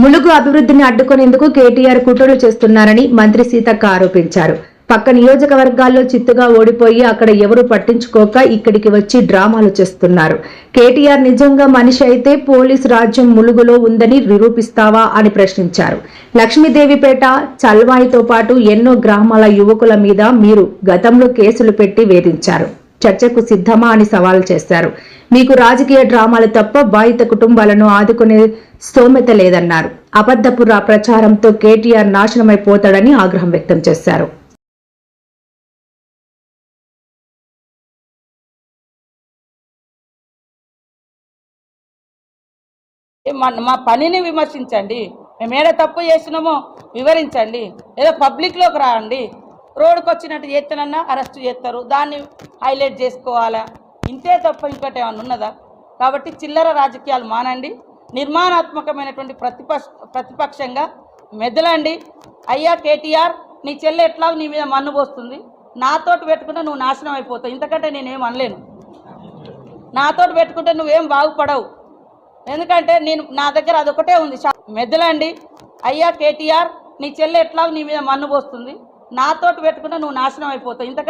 ములుగు అభివృద్ధిని అడ్డుకునేందుకు కేటీఆర్ కుట్రలు చేస్తున్నారని మంత్రి సీతక్క ఆరోపించారు. పక్క నియోజకవర్గాల్లో చిత్తుగా ఓడిపోయి అక్కడ ఎవరు పట్టించుకోక ఇక్కడికి వచ్చి డ్రామాలు చేస్తున్నారు. కేటీఆర్ నిజంగా మనిషి అయితే పోలీస్ రాజ్యం ములుగులో ఉందని నిరూపిస్తావా అని ప్రశ్నించారు. లక్ష్మీదేవిపేట చల్వాయితో పాటు ఎన్నో గ్రామాల యువకుల మీద మీరు గతంలో కేసులు పెట్టి వేధించారు. చర్చకు సిద్ధమా అని సవాల్ చేశారు. మీకు రాజకీయ డ్రామాలు తప్ప బాధిత కుటుంబాలను ఆదుకునే స్తోమత లేదన్నారు. అబద్ధపు రా ప్రచారంతో కేటీఆర్ నాశనమైపోతాడని ఆగ్రహం వ్యక్తం చేశారు. మా పనిని విమర్శించండి. మేము ఏడ తప్పు చేసినామో వివరించండి. ఏదో పబ్లిక్లోకి రాండి. రోడ్డుకు వచ్చినట్టు చేస్తానన్నా అరెస్ట్ చేస్తారు దాన్ని హైలైట్ చేసుకోవాలా? ఇంతే తప్ప ఇంకోటి ఏమైనా ఉన్నదా? కాబట్టి చిల్లర రాజకీయాలు మానండి. నిర్మాణాత్మకమైనటువంటి ప్రతిపక్ష ప్రతిపక్షంగా మెదలండి. అయ్యా కేటీఆర్ నీ చెల్లె ఎట్లా నీ మీద మన్ను పోస్తుంది. నాతోటి పెట్టుకుంటే నువ్వు నాశనం అయిపోతావు. ఇంతకంటే నేనేం అనలేను. నాతోటి పెట్టుకుంటే నువ్వేం బాగుపడవు. ఎందుకంటే నేను నా దగ్గర అదొకటే ఉంది. మెదలండి. అయ్యా కేటీఆర్ నీ చెల్లె ఎట్లా నీ మీద మన్ను పోస్తుంది. నాతోటి పెట్టుకుంటే నువ్వు నాశనం అయిపోతావు. ఇంతకంటే